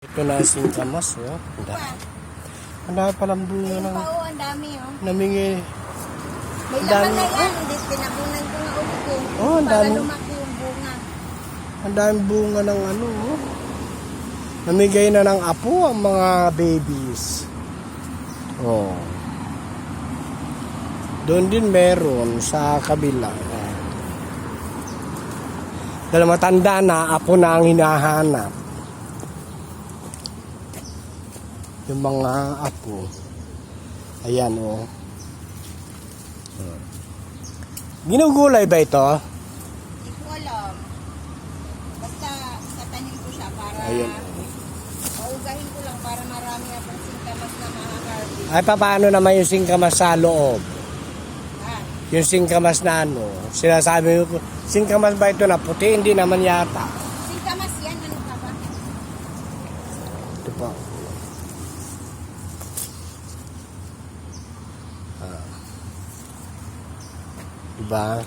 Ito na ang singkamas, oh. Ang dami. Ang dami palang bunga ng oh, ang dami oh. namingi. May laman dami. na yan. Hindi, pinabunan ko nga ulit ko. Oh, ang para dami. lumaki yung bunga. Ang daming bunga ng ano, oh. Namigay na ng apo ang mga babies. Oh. Doon din meron sa kabila. Dahil matanda na, apo na ang hinahanap. Yung mga apo. Ayan, oh. Hmm. Ginugulay ba ito? Hindi ko alam. Basta tatanim ko siya para Ayan. maugahin ko lang para marami akong singkamas na makakarbis. Ay, paano naman yung singkamas sa loob? Ah, Yung singkamas na ano, sinasabi ko, singkamas ba ito na puti? Hindi naman yata. singkamas yan. Ano ka ba? Ito po. Ah. Diba?